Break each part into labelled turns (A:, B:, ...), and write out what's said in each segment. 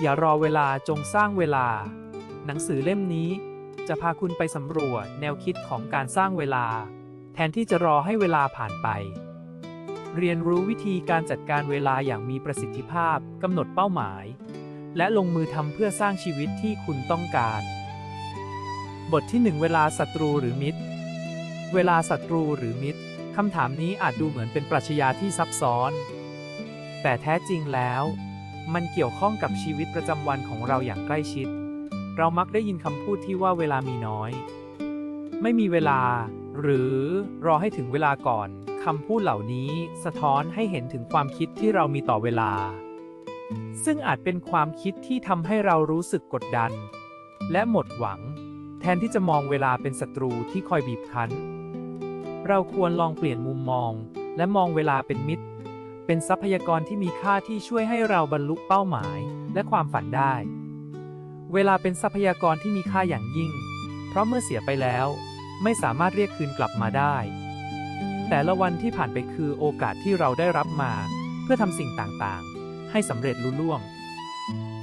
A: อย่ารอเวลาจงสร้างเวลา หนังสือเล่มนี้ จะพาคุณไปสำรวจแนวคิดของการสร้างเวลา แทนที่จะรอให้เวลาผ่านไป เรียนรู้วิธีการจัดการเวลาอย่างมีประสิทธิภาพกำหนดเป้าหมาย และลงมือทำเพื่อสร้างชีวิตที่คุณต้องการ บทที่ 1 เวลาศัตรูหรือมิตร เวลาศัตรูหรือมิตรคำถามนี้อาจดูเหมือนเป็นปรัชญาที่ซับซ้อน แต่แท้จริงแล้ว มันเกี่ยวข้องกับชีวิตประจำวันของเราอย่างใกล้ชิด เรามักได้ยินคำพูดที่ว่าเวลามีน้อย ไม่มีเวลา หรือรอให้ถึงเวลาก่อนคำพูดเหล่านี้สะท้อนให้เห็นถึงความคิดที่เรามีต่อเวลา ซึ่งอาจเป็นความคิดที่ทำให้เรารู้สึกกดดัน และหมดหวัง แทนที่จะมองเวลาเป็นศัตรูที่คอยบีบคั้น เราควรลองเปลี่ยนมุมมอง และมองเวลาเป็นมิตร เป็นทรัพยากรที่มีค่าที่ช่วยให้เราบรรลุเป้าหมายและความฝันได้ เวลาเป็นทรัพยากรที่มีค่าอย่างยิ่ง เพราะเมื่อเสียไปแล้ว ไม่สามารถเรียกคืนกลับมาได้ แต่ละวันที่ผ่านไปคือโอกาสที่เราได้รับมา เพื่อทำสิ่งต่างๆ ให้สำเร็จลุล่วง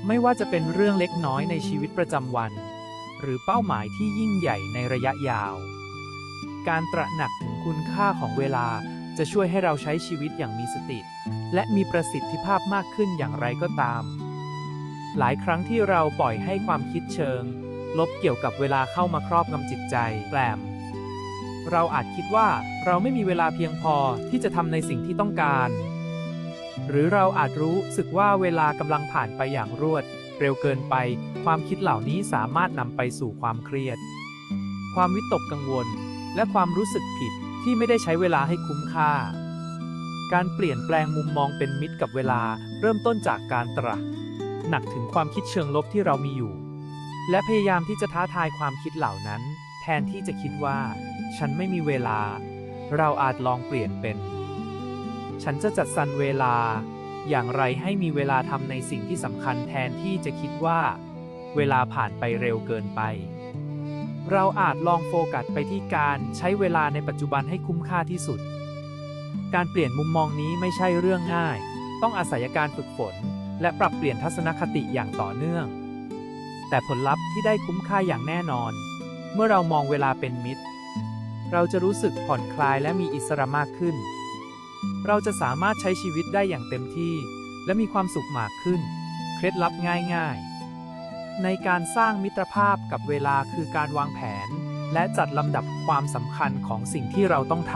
A: ไม่ว่าจะเป็นเรื่องเล็กน้อยในชีวิตประจำวัน หรือเป้าหมายที่ยิ่งใหญ่ในระยะยาว การตระหนักถึงคุณค่าของเวลา จะช่วยให้เราใช้ชีวิตอย่างมีสติ และมีประสิทธิภาพมากขึ้นอย่างไรก็ตาม หลายครั้งที่เราปล่อยให้ความคิดเชิง ลบเกี่ยวกับเวลาเข้ามาครอบงำจิตใจแกลมเราอาจคิดว่าเราไม่มีเวลาเพียงพอที่จะทำในสิ่งที่ต้องการ หรือเราอาจรู้สึกว่าเวลากำลังผ่านไปอย่างรวด เร็วเกินไป ความคิดเหล่านี้สามารถนำไปสู่ความเครียด ความวิตกกังวล และความรู้สึกผิด ที่ไม่ได้ใช้เวลาให้คุ้มค่า การเปลี่ยนแปลงมุมมองเป็นมิตรกับเวลาเริ่มต้นจากการตระหนักถึงความคิดเชิงลบที่เรามีอยู่ และพยายามที่จะท้าทายความคิดเหล่านั้น แทนที่จะคิดว่า ฉันไม่มีเวลา เราอาจลองเปลี่ยนเป็น ฉันจะจัดสรรเวลา อย่างไรให้มีเวลาทำในสิ่งที่สำคัญแทนที่จะคิดว่า เวลาผ่านไปเร็วเกินไป เราอาจลองโฟกัสไปที่การใช้เวลาในปัจจุบันให้คุ้มค่าที่สุด การเปลี่ยนมุมมองนี้ไม่ใช่เรื่องง่าย ต้องอาศัยการฝึกฝน และปรับเปลี่ยนทัศนคติอย่างต่อเนื่อง แต่ผลลัพธ์ที่ได้คุ้มค่าอย่างแน่นอน เมื่อเรามองเวลาเป็นมิตร เราจะรู้สึกผ่อนคลายและมีอิสระมากขึ้น เราจะสามารถใช้ชีวิตได้อย่างเต็มที่ และมีความสุขมากขึ้น เคล็ดลับง่ายๆ ในการสร้างมิตรภาพกับเวลาคือการวางแผน และจัดลำดับความสำคัญของสิ่งที่เราต้องท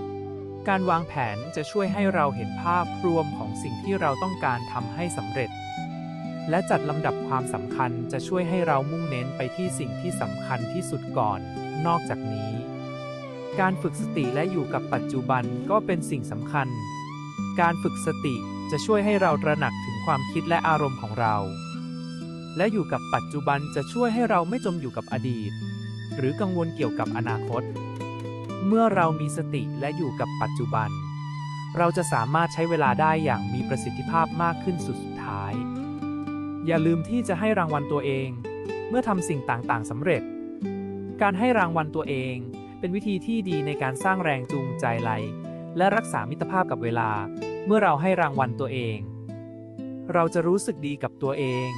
A: ำ การวางแผนจะช่วยให้เราเห็นภาพรวมของสิ่งที่เราต้องการทำให้สำเร็จ และจัดลำดับความสำคัญจะช่วยให้เรามุ่งเน้นไปที่สิ่งที่สำคัญที่สุดก่อน นอกจากนี้ การฝึกสติและอยู่กับปัจจุบันก็เป็นสิ่งสำคัญ การฝึกสติจะช่วยให้เราตระหนักถึงความคิดและอารมณ์ของเรา และอยู่กับปัจจุบันจะช่วยให้เราไม่จมอยู่กับอดีต หรือกังวลเกี่ยวกับอนาคต เมื่อเรามีสติและอยู่กับปัจจุบัน เราจะสามารถใช้เวลาได้อย่างมีประสิทธิภาพมากขึ้นสุดสุดท้าย อย่าลืมที่จะให้รางวัลตัวเอง เมื่อทำสิ่งต่างๆสำเร็จ การให้รางวัลตัวเอง เป็นวิธีที่ดีในการสร้างแรงจูงใจไลและรักษามิตรภาพกับเวลา เมื่อเราให้รางวัลตัวเอง เราจะรู้สึกดีกับตัวเอง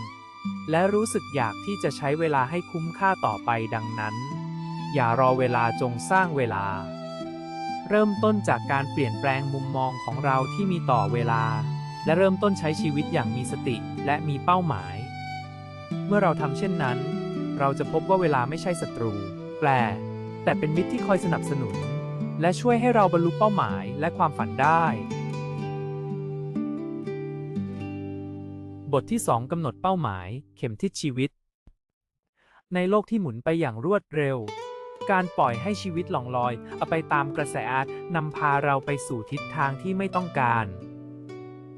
A: และรู้สึกอยากที่จะใช้เวลาให้คุ้มค่าต่อไปดังนั้น อย่ารอเวลาจงสร้างเวลา เริ่มต้นจากการเปลี่ยนแปลงมุมมองของเราที่มีต่อเวลา และเริ่มต้นใช้ชีวิตอย่างมีสติและมีเป้าหมาย เมื่อเราทำเช่นนั้น เราจะพบว่าเวลาไม่ใช่ศัตรู แปล แต่เป็นมิตรที่คอยสนับสนุน และช่วยให้เราบรรลุเป้าหมายและความฝันได้ บทที่ 2กำหนดเป้าหมาย เข็มทิศชีวิต ในโลกที่หมุนไปอย่างรวดเร็ว การปล่อยให้ชีวิตหล่องลอยเอาไปตามกระแสอาจนำพาเราไปสู่ทิศทางที่ไม่ต้องการ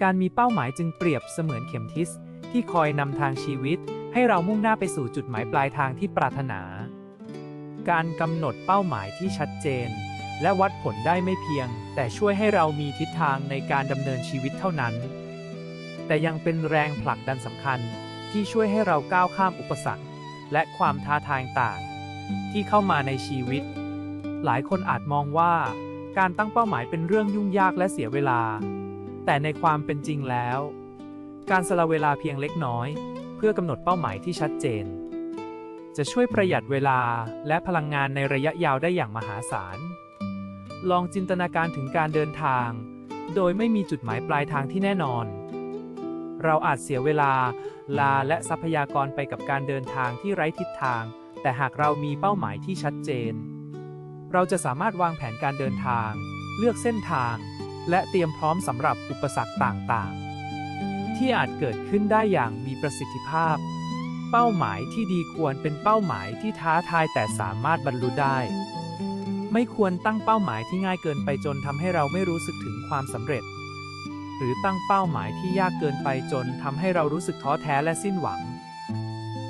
A: การมีเป้าหมายจึงเปรียบเสมือนเข็มทิศที่คอยนำทางชีวิต ให้เรามุ่งหน้าไปสู่จุดหมายปลายทางที่ปรารถนา การกำหนดเป้าหมายที่ชัดเจน และวัดผลได้ไม่เพียง แต่ช่วยให้เรามีทิศทางในการดำเนินชีวิตเท่านั้น แต่ยังเป็นแรงผลักดันสำคัญที่ช่วยให้เราก้าวข้ามอุปสรรค และความท้าทายต่างที่เข้ามาในชีวิต หลายคนอาจมองว่าการตั้งเป้าหมายเป็นเรื่องยุ่งยากและเสียเวลา แต่ในความเป็นจริงแล้ว การสละเวลาเพียงเล็กน้อย เพื่อกำหนดเป้าหมายที่ชัดเจน จะช่วยประหยัดเวลาและพลังงานในระยะยาวได้อย่างมหาศาล ลองจินตนาการถึงการเดินทาง โดยไม่มีจุดหมายปลายทางที่แน่นอน เราอาจเสียเวลา ลาและทรัพยากรไปกับการเดินทางที่ไร้ทิศทาง แต่หากเรามีเป้าหมายที่ชัดเจน เราจะสามารถวางแผนการเดินทาง เลือกเส้นทาง และเตรียมพร้อมสำหรับอุปสรรคต่างๆ ที่อาจเกิดขึ้นได้อย่างมีประสิทธิภาพ เป้าหมายที่ดีควรเป็นเป้าหมายที่ท้าทายแต่สามารถบรรลุได้ ไม่ควรตั้งเป้าหมายที่ง่ายเกินไปจนทำให้เราไม่รู้สึกถึงความสำเร็จ หรือตั้งเป้าหมายที่ยากเกินไปจนทำให้เรารู้สึกท้อแท้และสิ้นหวัง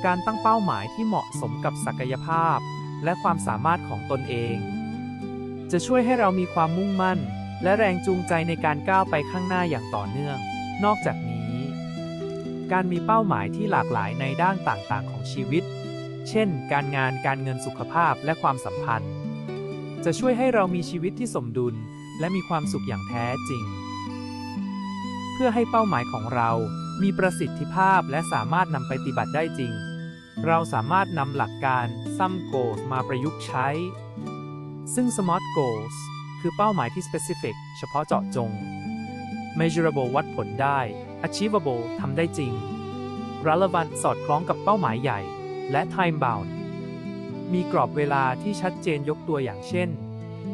A: การตั้งเป้าหมายที่เหมาะสมกับศักยภาพ และความสามารถของตนเอง จะช่วยให้เรามีความมุ่งมั่น และแรงจูงใจในการก้าวไปข้างหน้าอย่างต่อเนื่อง นอกจากนี้ การมีเป้าหมายที่หลากหลายในด้านต่างๆ ของชีวิต เช่น การงานการเงินสุขภาพและความสัมพันธ์ จะช่วยให้เรามีชีวิตที่สมดุล และมีความสุขอย่างแท้จริง พื่อให้เป้าหมายของเรา มีประสิทธิภาพและสามารถนำไปปฏิบัติได้จริง เราสามารถนำหลักการ SUM Goals มาประยุกต์ใช้ ซึ่ง SMART Goals คือเป้าหมายที่ specific เฉพาะเจาะจง measurable วัดผลได้ achievable ทำได้จริง relevant สอดคล้องกับเป้าหมายใหญ่ และ time bound มีกรอบเวลาที่ชัดเจนยกตัวอย่างเช่น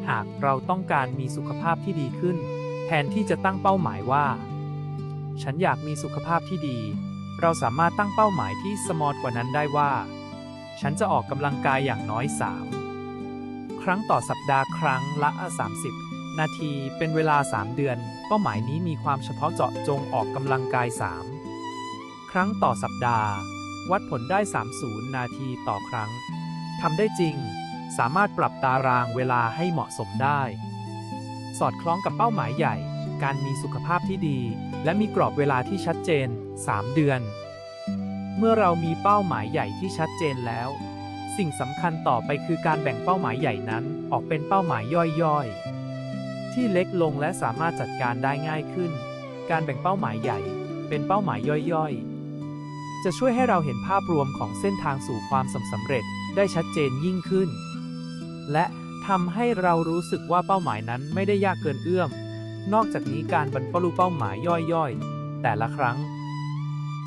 A: หากเราต้องการมีสุขภาพที่ดีขึ้น แทนที่จะตั้งเป้าหมายว่า ฉันอยากมีสุขภาพที่ดี เราสามารถตั้งเป้าหมายที่สมอลกว่านั้นได้ว่า ฉันจะออกกำลังกายอย่างน้อย 3 ครั้งต่อสัปดาห์ครั้งละ 30 นาทีเป็นเวลา 3 เดือน เป้าหมายนี้มีความเฉพาะเจาะจงออกกำลังกาย 3 ครั้งต่อสัปดาห์ วัดผลได้ 30 นาทีต่อครั้งทำได้จริง สามารถปรับตารางเวลาให้เหมาะสมได้ สอดคล้องกับเป้าหมายใหญ่ การมีสุขภาพที่ดี และมีกรอบเวลาที่ชัดเจน 3 เดือน เมื่อเรามีเป้าหมายใหญ่ที่ชัดเจนแล้ว สิ่งสำคัญต่อไปคือการแบ่งเป้าหมายใหญ่นั้นออกเป็นเป้าหมายย่อยๆ ที่เล็กลงและสามารถจัดการได้ง่ายขึ้น การแบ่งเป้าหมายใหญ่ เป็นเป้าหมายย่อยๆ จะช่วยให้เราเห็นภาพรวมของเส้นทางสู่ความสำเร็จได้ชัดเจนยิ่งขึ้น และทำให้เรารู้สึกว่าเป้าหมายนั้นไม่ได้ยากเกินเอื้อม นอกจากนี้การบรรลุเป้าหมายย่อยๆ แต่ละครั้ง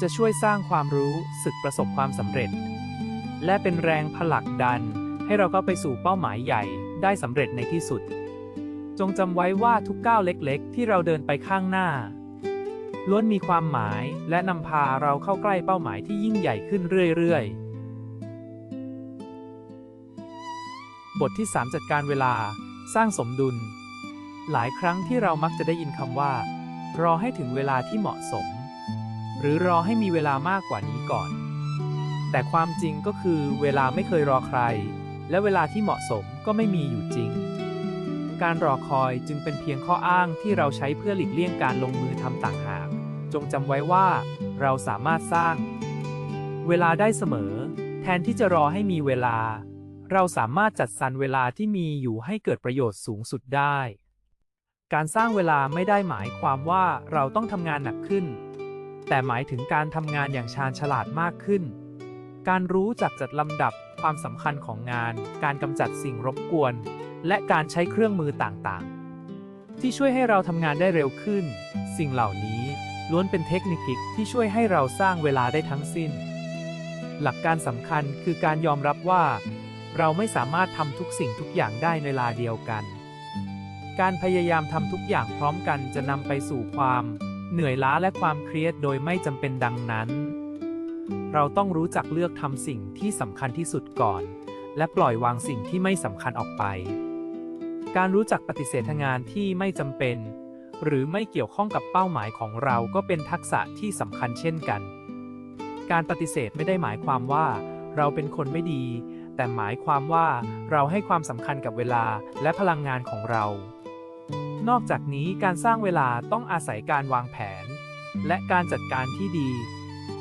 A: จะช่วยสร้างความรู้สึกประสบความสำเร็จ และเป็นแรงผลักดัน ให้เราก็ไปสู่เป้าหมายใหญ่ได้สำเร็จในที่สุด จงจำไว้ว่าทุกก้าวเล็กๆ ที่เราเดินไปข้างหน้า ล้วนมีความหมายและนำพาเราเข้าใกล้เป้าหมายที่ยิ่งใหญ่ขึ้นเรื่อยๆบทที่ 3 จัดการเวลา สร้างสมดุล หลายครั้งที่เรามักจะได้ยินคำว่า รอให้ถึงเวลาที่เหมาะสม หรือรอให้มีเวลามากกว่านี้ก่อน แต่ความจริงก็คือเวลาไม่เคยรอใคร และเวลาที่เหมาะสมก็ไม่มีอยู่จริง การรอคอยจึงเป็นเพียงข้ออ้างที่เราใช้เพื่อหลีกเลี่ยงการลงมือทำต่างหาก จงจำไว้ว่า เราสามารถสร้าง เวลาได้เสมอ แทนที่จะรอให้มีเวลา เราสามารถจัดสรรเวลาที่มีอยู่ให้เกิดประโยชน์สูงสุดได้ การสร้างเวลาไม่ได้หมายความว่าเราต้องทำงานหนักขึ้น แต่หมายถึงการทำงานอย่างชาญฉลาดมากขึ้น การรู้จักจัดลำดับความสำคัญของงาน การกำจัดสิ่งรบกวน และการใช้เครื่องมือต่างๆ ที่ช่วยให้เราทำงานได้เร็วขึ้น สิ่งเหล่านี้ล้วนเป็นเทคนิคที่ช่วยให้เราสร้างเวลาได้ทั้งสิ้น หลักการสำคัญคือการยอมรับว่า เราไม่สามารถทำทุกสิ่งทุกอย่างได้ในเวลาเดียวกัน การพยายามทำทุกอย่างพร้อมกันจะนำไปสู่ความ เหนื่อยล้าและความเครียดโดยไม่จำเป็นดังนั้น เราต้องรู้จักเลือกทำสิ่งที่สำคัญที่สุดก่อน และปล่อยวางสิ่งที่ไม่สำคัญออกไป การรู้จักปฏิเสธงานที่ไม่จำเป็น หรือไม่เกี่ยวข้องกับเป้าหมายของเราก็เป็นทักษะที่สำคัญเช่นกัน การปฏิเสธไม่ได้หมายความว่า เราเป็นคนไม่ดีแต่หมายความว่าเราให้ความสำคัญกับเวลาและพลังงานของเรา นอกจากนี้การสร้างเวลาต้องอาศัยการวางแผน และการจัดการที่ดี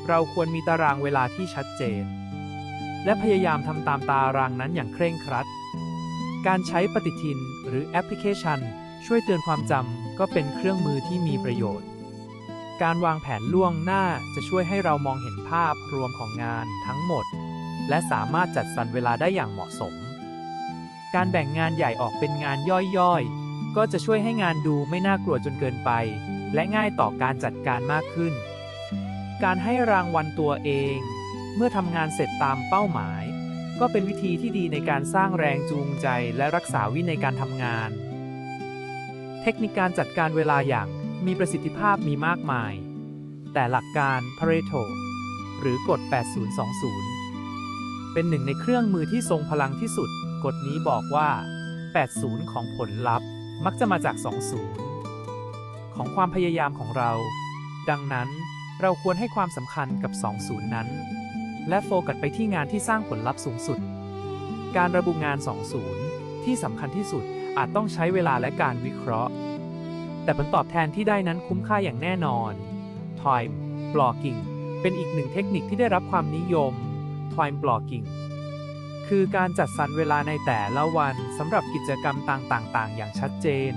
A: เราควรมีตารางเวลาที่ชัดเจน และพยายามทำตามตารางนั้นอย่างเคร่งครัด การใช้ปฏิทินหรือแอปพลิเคชัน ช่วยเตือนความจำก็เป็นเครื่องมือที่มีประโยชน์ การวางแผนล่วงหน้าจะช่วยให้เรามองเห็นภาพรวมของงานทั้งหมด และสามารถจัดสรรเวลาได้อย่างเหมาะสม การแบ่งงานใหญ่ออกเป็นงานย่อยๆ ก็จะช่วยให้งานดูไม่น่ากลัวจนเกินไป และง่ายต่อการจัดการมากขึ้น การให้รางวัลตัวเอง เมื่อทำงานเสร็จตามเป้าหมาย ก็เป็นวิธีที่ดีในการสร้างแรงจูงใจและรักษาวินัยการทำงาน เทคนิคการจัดการเวลาอย่างมีประสิทธิภาพมีมากมาย แต่หลักการ Pareto หรือกฎ 80-20 เป็นหนึ่งในเครื่องมือที่ทรงพลังที่สุด กฎนี้บอกว่า 80 ของผลลัพธ์ มักจะมาจาก20ของความพยายามของเรา ดังนั้นเราควรให้ความสำคัญกับ20นั้น และโฟกัสไปที่งานที่สร้างผลลัพธ์สูงสุด การระบุงาน20ที่สำคัญที่สุดอาจต้องใช้เวลาและการวิเคราะห์ แต่ผลตอบแทนที่ได้นั้นคุ้มค่าอย่างแน่นอน Time Blocking เป็นอีกหนึ่งเทคนิคที่ได้รับความนิยม Time Blocking คือการจัดสรรเวลาในแต่ละวันสำหรับกิจกรรมต่างๆ อย่างชัดเจน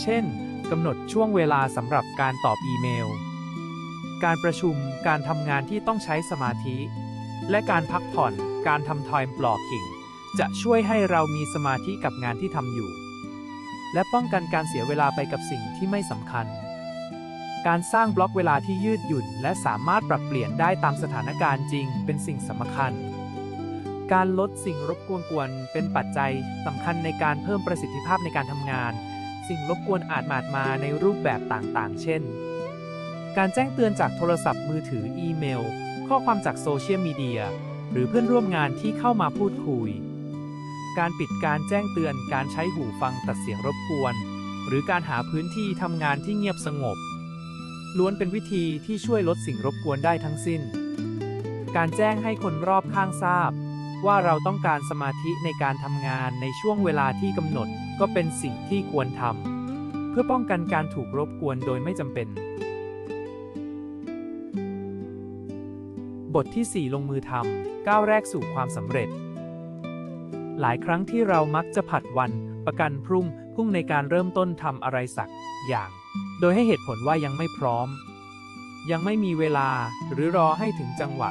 A: เช่นกำหนดช่วงเวลาสำหรับการตอบอีเมล การประชุม การทำงานที่ต้องใช้สมาธิ และการพักผ่อน การทำ Time Blocking จะช่วยให้เรามีสมาธิกับงานที่ทำอยู่ และป้องกันการเสียเวลาไปกับสิ่งที่ไม่สำคัญ การสร้างบล็อกเวลาที่ยืดหยุ่น และสามารถปรับเปลี่ยนได้ตามสถานการณ์จริง เป็นสิ่งสำคัญ การลดสิ่งรบกวนกวนเป็นปัจจัยสำคัญในการเพิ่มประสิทธิภาพในการทำงาน สิ่งรบกวนอาจมาดมาในรูปแบบต่างๆ เช่น การแจ้งเตือนจากโทรศัพท์มือถืออีเมล ข้อความจากโซเชียลมีเดีย หรือเพื่อนร่วมงานที่เข้ามาพูดคุย การปิดการแจ้งเตือนการใช้หูฟังตัดเสียงรบกวน หรือการหาพื้นที่ทำงานที่เงียบสงบ ล้วนเป็นวิธีที่ช่วยลดสิ่งรบกวนได้ทั้งสิ้น การแจ้งให้คนรอบข้างทราบ ว่าเราต้องการสมาธิในการทำงานในช่วงเวลาที่กำหนดก็เป็นสิ่งที่ควรทำเพื่อป้องกันการถูกรบกวนโดยไม่จำเป็น บทที่ 4 ลงมือทำก้าวแรกสู่ความสำเร็จ หลายครั้งที่เรามักจะผัดวันประกันพรุ่งพรุ่งในการเริ่มต้นทำอะไรสักอย่าง โดยให้เหตุผลว่ายังไม่พร้อม ยังไม่มีเวลาหรือรอให้ถึงจังหวะ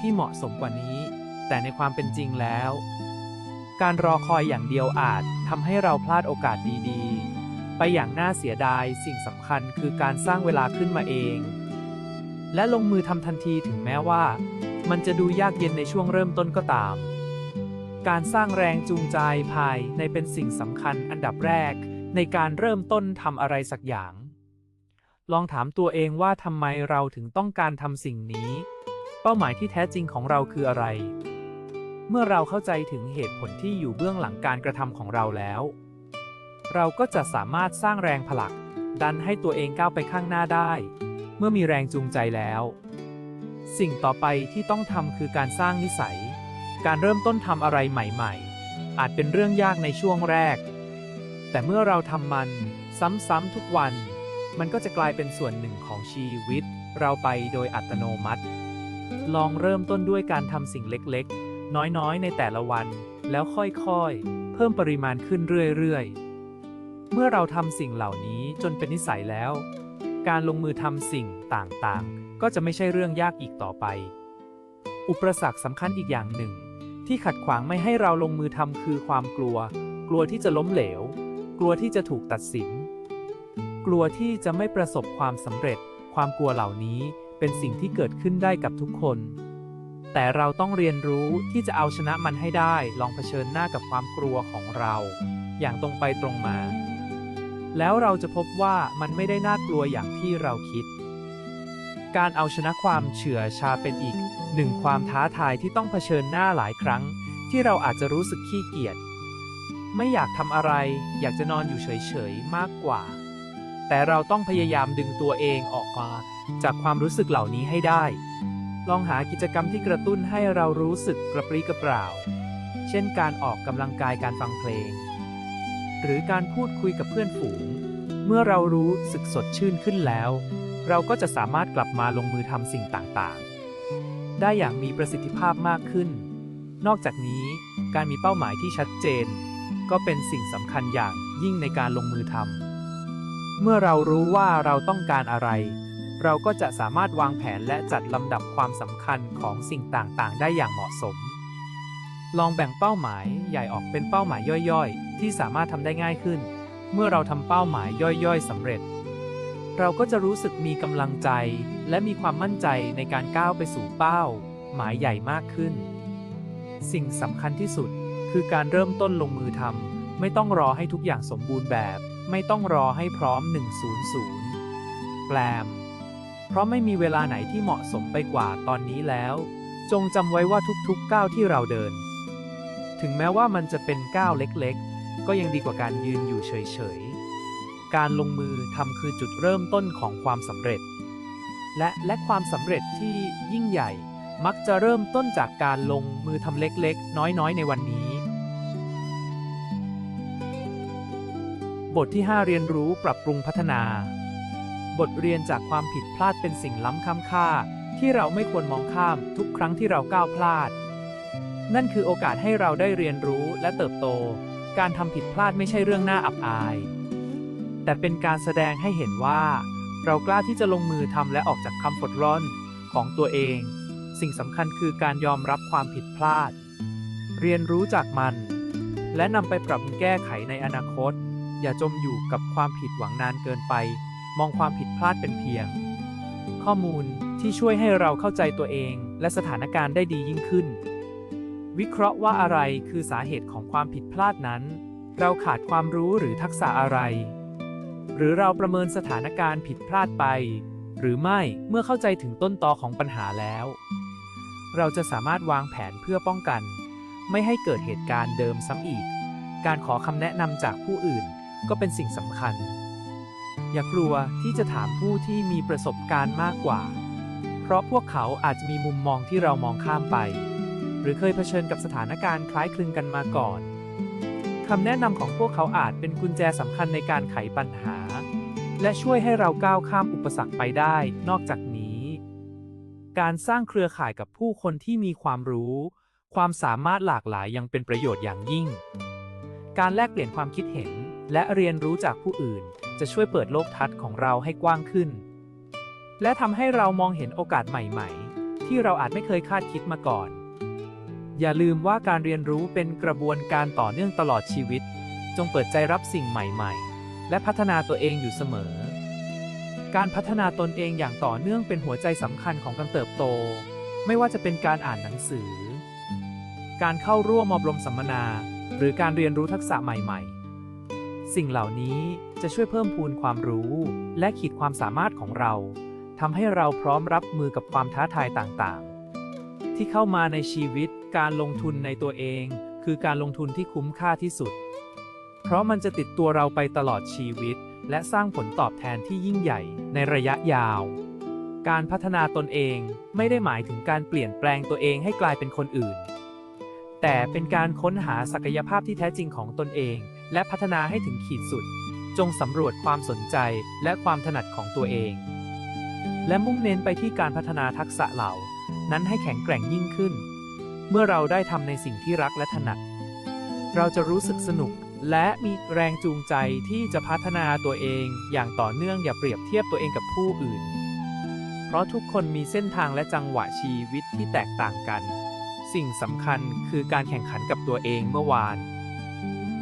A: ที่เหมาะสมกว่านี้ แต่ในความเป็นจริงแล้ว การรอคอยอย่างเดียวอาจทำให้เราพลาดโอกาสดีๆ ไปอย่างน่าเสียดายสิ่งสำคัญคือการสร้างเวลาขึ้นมาเอง และลงมือทำทันทีถึงแม้ว่า มันจะดูยากเย็นในช่วงเริ่มต้นก็ตาม การสร้างแรงจูงใจภายในเป็นสิ่งสำคัญอันดับแรก ในการเริ่มต้นทำอะไรสักอย่าง ลองถามตัวเองว่าทำไมเราถึงต้องการทำสิ่งนี้ เป้าหมายที่แท้จริงของเราคืออะไร เมื่อเราเข้าใจถึงเหตุผลที่อยู่เบื้องหลังการกระทำของเราแล้ว เราก็จะสามารถสร้างแรงผลัก ดันให้ตัวเองก้าวไปข้างหน้าได้ เมื่อมีแรงจูงใจแล้ว สิ่งต่อไปที่ต้องทำคือการสร้างนิสัย การเริ่มต้นทำอะไรใหม่ ๆ อาจเป็นเรื่องยากในช่วงแรก แต่เมื่อเราทำมันซ้ำๆทุกวัน มันก็จะกลายเป็นส่วนหนึ่งของชีวิต เราไปโดยอัตโนมัติ ลองเริ่มต้นด้วยการทำสิ่งเล็กๆ น้อยๆ ในแต่ละวัน แล้วค่อยๆ เพิ่มปริมาณขึ้นเรื่อยๆ เมื่อเราทำสิ่งเหล่านี้จนเป็นนิสัยแล้ว การลงมือทำสิ่งต่างๆ ก็จะไม่ใช่เรื่องยากอีกต่อไป อุปสรรคสำคัญอีกอย่างหนึ่ง ที่ขัดขวางไม่ให้เราลงมือทำคือความกลัว กลัวที่จะล้มเหลว กลัวที่จะถูกตัดสิน กลัวที่จะไม่ประสบความสำเร็จ ความกลัวเหล่านี้เป็นสิ่งที่เกิดขึ้นได้กับทุกคน แต่เราต้องเรียนรู้ที่จะเอาชนะมันให้ได้ ลองเผชิญหน้ากับความกลัวของเรา อย่างตรงไปตรงมา แล้วเราจะพบว่ามันไม่ได้น่ากลัวอย่างที่เราคิด การเอาชนะความเฉื่อยชาเป็นอีกหนึ่งความท้าทายที่ต้องเผชิญหน้าหลายครั้ง ที่เราอาจจะรู้สึกขี้เกียจ ไม่อยากทำอะไร อยากจะนอนอยู่เฉยๆ มากกว่า แต่เราต้องพยายามดึงตัวเองออกมาจากความรู้สึกเหล่านี้ให้ได้ ลองหากิจกรรมที่กระตุ้นให้เรารู้สึกกระปรี้กระเปร่า เช่นการออกกำลังกายการฟังเพลง หรือการพูดคุยกับเพื่อนฝูง เมื่อเรารู้สึกสดชื่นขึ้นแล้ว เราก็จะสามารถกลับมาลงมือทำสิ่งต่างๆ ได้อย่างมีประสิทธิภาพมากขึ้น นอกจากนี้การมีเป้าหมายที่ชัดเจน ก็เป็นสิ่งสำคัญอย่างยิ่งในการลงมือทำเมื่อเรารู้ว่าเราต้องการอะไร เราก็จะสามารถวางแผนและจัดลำดับความสำคัญของสิ่งต่างๆ ได้อย่างเหมาะสม ลองแบ่งเป้าหมายใหญ่ออกเป็นเป้าหมายย่อยๆ ที่สามารถทำได้ง่ายขึ้น เมื่อเราทำเป้าหมายย่อยๆสำเร็จ เราก็จะรู้สึกมีกำลังใจ และมีความมั่นใจในการก้าวไปสู่เป้า หมายใหญ่มากขึ้น สิ่งสำคัญที่สุดคือการเริ่มต้นลงมือทำไม่ต้องรอให้ทุกอย่างสมบูรณ์แบบ ไม่ต้องรอให้พร้อม 100แปลม เพราะไม่มีเวลาไหนที่เหมาะสมไปกว่าตอนนี้แล้ว จงจำไว้ว่าทุกๆก้าวที่เราเดิน ถึงแม้ว่ามันจะเป็นก้าวเล็กๆ ก็ยังดีกว่าการยืนอยู่เฉยๆ การลงมือทำคือจุดเริ่มต้นของความสำเร็จ และและความสำเร็จที่ยิ่งใหญ่ มักจะเริ่มต้นจากการลงมือทำเล็กๆ น้อยๆ ในวันนี้ บทที่ 5 เรียนรู้ปรับปรุงพัฒนา บทเรียนจากความผิดพลาดเป็นสิ่งล้ำค่ำค่า ที่เราไม่ควรมองข้ามทุกครั้งที่เราก้าวพลาด นั่นคือโอกาสให้เราได้เรียนรู้และเติบโต การทำผิดพลาดไม่ใช่เรื่องน่าอับอาย แต่เป็นการแสดงให้เห็นว่า เรากล้าที่จะลงมือทำและออกจากคำฝดร้อนของตัวเอง สิ่งสำคัญคือการยอมรับความผิดพลาด เรียนรู้จากมัน และนำไปปรับแก้ไขในอนาคต อย่าจมอยู่กับความผิดหวังนานเกินไป มองความผิดพลาดเป็นเพียง ข้อมูลที่ช่วยให้เราเข้าใจตัวเอง และสถานการณ์ได้ดียิ่งขึ้น วิเคราะห์ว่าอะไรคือสาเหตุของความผิดพลาดนั้น เราขาดความรู้หรือทักษะอะไร หรือเราประเมินสถานการณ์ผิดพลาดไป หรือไม่เมื่อเข้าใจถึงต้นตอของปัญหาแล้ว เราจะสามารถวางแผนเพื่อป้องกัน ไม่ให้เกิดเหตุการณ์เดิมซ้ำอีก การขอคำแนะนำจากผู้อื่นก็เป็นสิ่งสำคัญ อย่ากลัวที่จะถามผู้ที่มีประสบการณ์มากกว่า เพราะพวกเขาอาจจะมีมุมมองที่เรามองข้ามไป หรือเคยเผชิญกับสถานการณ์คล้ายคลึงกันมาก่อนคำแนะนำของพวกเขาอาจเป็นกุญแจสำคัญในการไขปัญหา และช่วยให้เราก้าวข้ามอุปสรรคไปได้ นอกจากนี้ การสร้างเครือข่ายกับผู้คนที่มีความรู้ ความสามารถหลากหลายยังเป็นประโยชน์อย่างยิ่ง การแลกเปลี่ยนความคิดเห็นและเรียนรู้จากผู้อื่น จะช่วยเปิดโลกทัศน์ของเราให้กว้างขึ้น และทำให้เรามองเห็นโอกาสใหม่ ๆ ที่เราอาจไม่เคยคาดคิดมาก่อน อย่าลืมว่าการเรียนรู้เป็นกระบวนการต่อเนื่องตลอดชีวิต จงเปิดใจรับสิ่งใหม่ ๆ และพัฒนาตัวเองอยู่เสมอ การพัฒนาตนเองอย่างต่อเนื่องเป็นหัวใจสำคัญของการเติบโต ไม่ว่าจะเป็นการอ่านหนังสือ การเข้าร่วมอบรมสัมมนา หรือการเรียนรู้ทักษะใหม่ ๆ สิ่งเหล่านี้จะช่วยเพิ่มพูนความรู้ และขีดความสามารถของเราทำให้เราพร้อมรับมือกับความท้าทายต่างๆ ที่เข้ามาในชีวิตการลงทุนในตัวเอง คือการลงทุนที่คุ้มค่าที่สุด เพราะมันจะติดตัวเราไปตลอดชีวิต และสร้างผลตอบแทนที่ยิ่งใหญ่ในระยะยาว การพัฒนาตนเองไม่ได้หมายถึงการเปลี่ยนแปลงตัวเองให้กลายเป็นคนอื่น แต่เป็นการค้นหาศักยภาพที่แท้จริงของตนเอง และพัฒนาให้ถึงขีดสุด จงสำรวจความสนใจและความถนัดของตัวเอง และมุ่งเน้นไปที่การพัฒนาทักษะเหล่า นั้นให้แข็งแกร่งยิ่งขึ้น เมื่อเราได้ทำในสิ่งที่รักและถนัด เราจะรู้สึกสนุกและมีแรงจูงใจที่จะพัฒนาตัวเองอย่างต่อเนื่องอย่าเปรียบเทียบตัวเองกับผู้อื่น เพราะทุกคนมีเส้นทางและจังหวะชีวิตที่แตกต่างกัน สิ่งสำคัญคือการแข่งขันกับตัวเองเมื่อวาน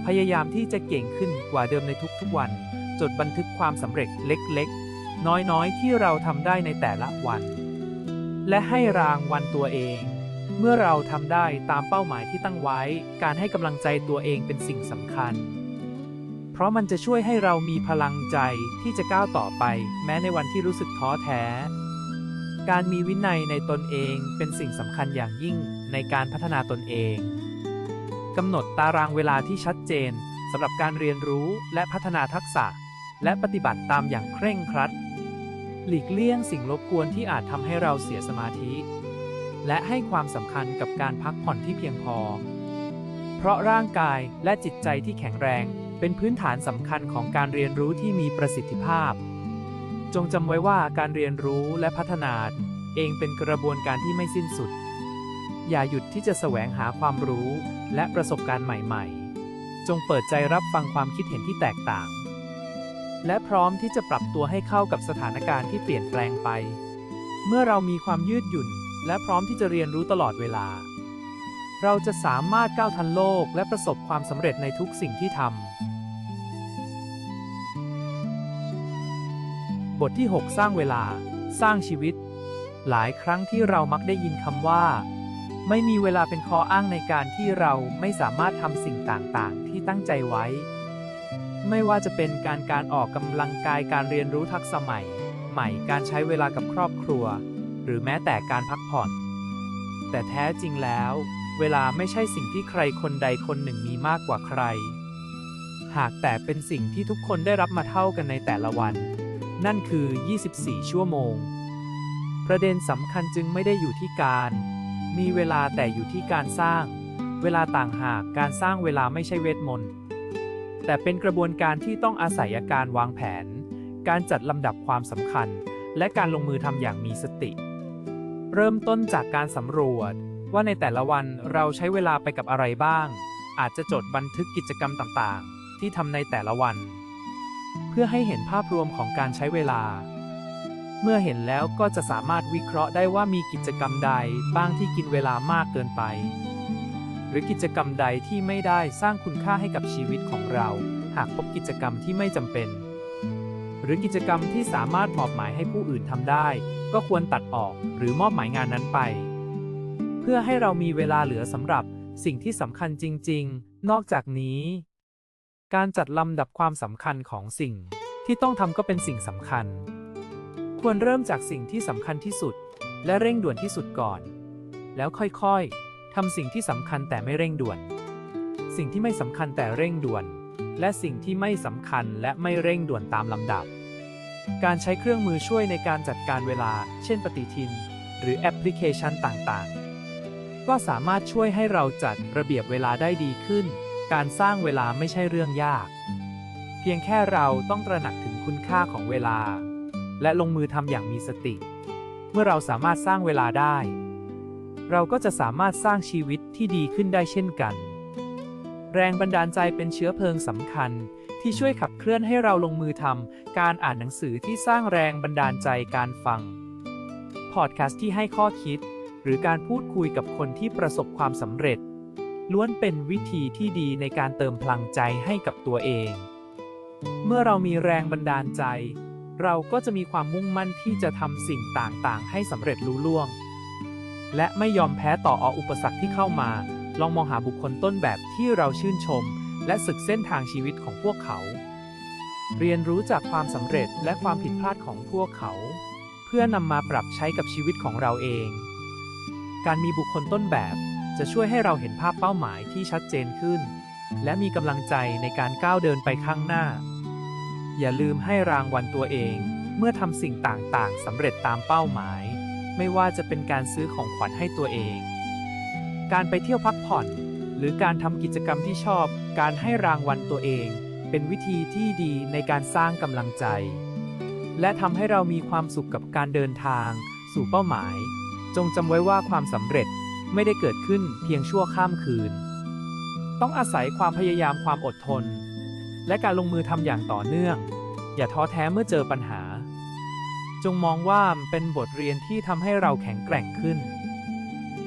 A: พยายามที่จะเก่งขึ้นกว่าเดิมในทุกๆวัน จดบันทึกความสำเร็จเล็กๆ น้อยๆ ที่เราทำได้ในแต่ละวัน และให้รางวัลตัวเอง เมื่อเราทำได้ตามเป้าหมายที่ตั้งไว้ การให้กำลังใจตัวเองเป็นสิ่งสำคัญ เพราะมันจะช่วยให้เรามีพลังใจที่จะก้าวต่อไป แม้ในวันที่รู้สึกท้อแท้ การมีวินัยในตนเองเป็นสิ่งสำคัญอย่างยิ่งในการพัฒนาตนเอง กำหนดตารางเวลาที่ชัดเจนสำหรับการเรียนรู้และพัฒนาทักษะ และปฏิบัติตามอย่างเคร่งครัด หลีกเลี่ยงสิ่งรบกวนที่อาจทำให้เราเสียสมาธิ และให้ความสำคัญกับการพักผ่อนที่เพียงพอ เพราะร่างกายและจิตใจที่แข็งแรงเป็นพื้นฐานสำคัญของการเรียนรู้ที่มีประสิทธิภาพ จงจำไว้ว่าการเรียนรู้และพัฒนา เองเป็นกระบวนการที่ไม่สิ้นสุด อย่าหยุดที่จะแสวงหาความรู้ และประสบการณ์ใหม่ๆ จงเปิดใจรับฟังความคิดเห็นที่แตกต่าง และพร้อมที่จะปรับตัวให้เข้ากับสถานการณ์ที่เปลี่ยนแปลงไป เมื่อเรามีความยืดหยุ่น และพร้อมที่จะเรียนรู้ตลอดเวลา เราจะสามารถก้าวทันโลก และประสบความสำเร็จในทุกสิ่งที่ทำ บทที่ 6 สร้างเวลา สร้างชีวิต หลายครั้งที่เรามักได้ยินคำว่า ไม่มีเวลาเป็นข้ออ้างในการที่เราไม่สามารถทำสิ่งต่างๆ ที่ตั้งใจไว้ ไม่ว่าจะเป็นการการออกกำลังกายการเรียนรู้ทักษะใหม่ ใหม่การใช้เวลากับครอบครัว หรือแม้แต่การพักผ่อน แต่แท้จริงแล้ว เวลาไม่ใช่สิ่งที่ใครคนใดคนหนึ่งมีมากกว่าใคร หากแต่เป็นสิ่งที่ทุกคนได้รับมาเท่ากันในแต่ละวัน นั่นคือ 24 ชั่วโมง ประเด็นสำคัญจึงไม่ได้อยู่ที่การ มีเวลาแต่อยู่ที่การสร้าง เวลาต่างหากการสร้างเวลาไม่ใช่เวทมนต์ แต่เป็นกระบวนการที่ต้องอาศัยาการวางแผน การจัดลำดับความสำคัญ และการลงมือทำอย่างมีสติ เริ่มต้นจากการสำรวจ ว่าในแต่ละวันเราใช้เวลาไปกับอะไรบ้าง อาจจะจดบันทึกกิจกรรมต่างๆ ที่ทำในแต่ละวัน เพื่อให้เห็นภาพรวมของการใช้เวลา เมื่อเห็นแล้วก็จะสามารถวิเคราะห์ได้ว่ามีกิจกรรมใดบ้างที่กินเวลามากเกินไป หรือกิจกรรมใดที่ไม่ได้สร้างคุณค่าให้กับชีวิตของเรา หากพบกิจกรรมที่ไม่จำเป็น หรือกิจกรรมที่สามารถมอบหมายให้ผู้อื่นทำได้ ก็ควรตัดออกหรือมอบหมายงานนั้นไป เพื่อให้เรามีเวลาเหลือสำหรับสิ่งที่สำคัญจริง ๆ นอกจากนี้ การจัดลำดับความสำคัญของสิ่งที่ต้องทำก็เป็นสิ่งสำคัญ ควรเริ่มจากสิ่งที่สำคัญที่สุด และเร่งด่วนที่สุดก่อน แล้วค่อยๆทำสิ่งที่สำคัญแต่ไม่เร่งด่วน สิ่งที่ไม่สำคัญแต่เร่งด่วน และสิ่งที่ไม่สำคัญและไม่เร่งด่วนตามลำดับ การใช้เครื่องมือช่วยในการจัดการเวลา เช่น ปฏิทิน หรือแอปพลิเคชันต่างๆ ก็สามารถช่วยให้เราจัดระเบียบเวลาได้ดีขึ้น การสร้างเวลาไม่ใช่เรื่องยาก เพียงแค่เราต้องตระหนักถึงคุณค่าของเวลา และลงมือทำอย่างมีสติ เมื่อเราสามารถสร้างเวลาได้ เราก็จะสามารถสร้างชีวิตที่ดีขึ้นได้เช่นกัน แรงบันดาลใจเป็นเชื้อเพลิงสำคัญที่ช่วยขับเคลื่อนให้เราลงมือทำการอ่านหนังสือที่สร้างแรงบันดาลใจการฟัง พอดแคสต์ที่ให้ข้อคิด หรือการพูดคุยกับคนที่ประสบความสำเร็จ ล้วนเป็นวิธีที่ดีในการเติมพลังใจให้กับตัวเอง เมื่อเรามีแรงบันดาลใจ เราก็จะมีความมุ่งมั่นที่จะทำสิ่งต่างๆ ให้สำเร็จลุล่วง และไม่ยอมแพ้ต่อออุปสรรคที่เข้ามา ลองมองหาบุคคลต้นแบบที่เราชื่นชม และศึกเส้นทางชีวิตของพวกเขา เรียนรู้จากความสำเร็จและความผิดพลาดของพวกเขา เพื่อนำมาปรับใช้กับชีวิตของเราเอง การมีบุคคลต้นแบบจะช่วยให้เราเห็นภาพเป้าหมายที่ชัดเจนขึ้น และมีกำลังใจในการก้าวเดินไปข้างหน้า อย่าลืมให้รางวัลตัวเอง เมื่อทำสิ่งต่างๆสำเร็จตามเป้าหมาย ไม่ว่าจะเป็นการซื้อของขวัญให้ตัวเอง การไปเที่ยวพักผ่อน หรือการทำกิจกรรมที่ชอบ การให้รางวัลตัวเอง เป็นวิธีที่ดีในการสร้างกำลังใจ และทำให้เรามีความสุขกับการเดินทาง สู่เป้าหมาย จงจำไว้ว่าความสำเร็จไม่ได้เกิดขึ้นเพียงชั่วข้ามคืน ต้องอาศัยความพยายามความอดทน และการลงมือทำอย่างต่อเนื่อง อย่าท้อแท้เมื่อเจอปัญหา จงมองว่าเป็นบทเรียนที่ทำให้เราแข็งแกร่งขึ้น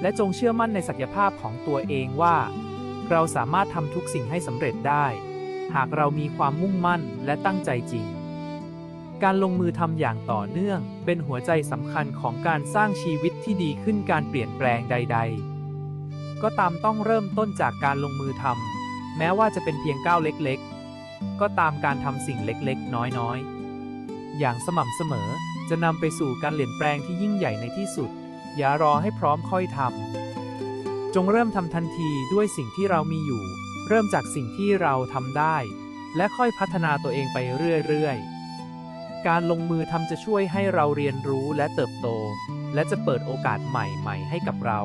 A: และจงเชื่อมั่นในศักยภาพของตัวเองว่า เราสามารถทำทุกสิ่งให้สำเร็จได้ หากเรามีความมุ่งมั่นและตั้งใจจริง การลงมือทำอย่างต่อเนื่อง เป็นหัวใจสำคัญของการสร้างชีวิตที่ดีขึ้นการเปลี่ยนแปลงใด ๆ ก็ตามต้องเริ่มต้นจากการลงมือทำแม้ว่าจะเป็นเพียงก้าวเล็ก ๆ ก็ตามการทำสิ่งเล็กๆ น้อยๆ อย่างสม่ำเสมอจะนำไปสู่การเปลี่ยนแปลงที่ยิ่งใหญ่ในที่สุด อย่ารอให้พร้อมค่อยทำจงเริ่มทำทันทีด้วยสิ่งที่เรามีอยู่ เริ่มจากสิ่งที่เราทำได้ และค่อยพัฒนาตัวเองไปเรื่อยๆ การลงมือทำจะช่วยให้เราเรียนรู้และเติบโต และจะเปิดโอกาสใหม่ๆ ให้กับเรา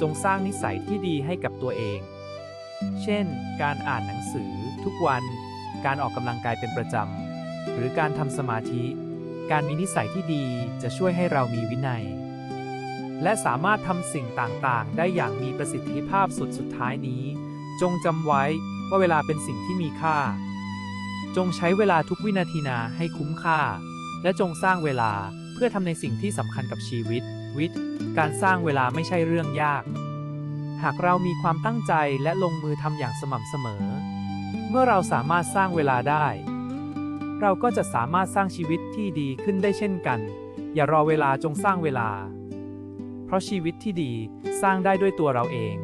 A: จงสร้างนิสัยที่ดีให้กับตัวเอง เช่น การอ่านหนังสือทุกวัน การออกกำลังกายเป็นประจำ หรือการทำสมาธิ การมีนิสัยที่ดีจะช่วยให้เรามีวินัย และสามารถทำสิ่งต่างๆ ได้อย่างมีประสิทธิภาพสุดสุดท้ายนี้ จงจำไว้ว่าเวลาเป็นสิ่งที่มีค่า จงใช้เวลาทุกวินาทีนาให้คุ้มค่า และจงสร้างเวลาเพื่อทำในสิ่งที่สำคัญกับชีวิต วิทย์ การสร้างเวลาไม่ใช่เรื่องยาก หากเรามีความตั้งใจและลงมือทำอย่างสม่ำเสมอ เมื่อเราสามารถสร้างเวลาได้ เราก็จะสามารถสร้างชีวิตที่ดีขึ้นได้เช่นกัน อย่ารอเวลาจงสร้างเวลา เพราะชีวิตที่ดีสร้างได้ด้วยตัวเราเอง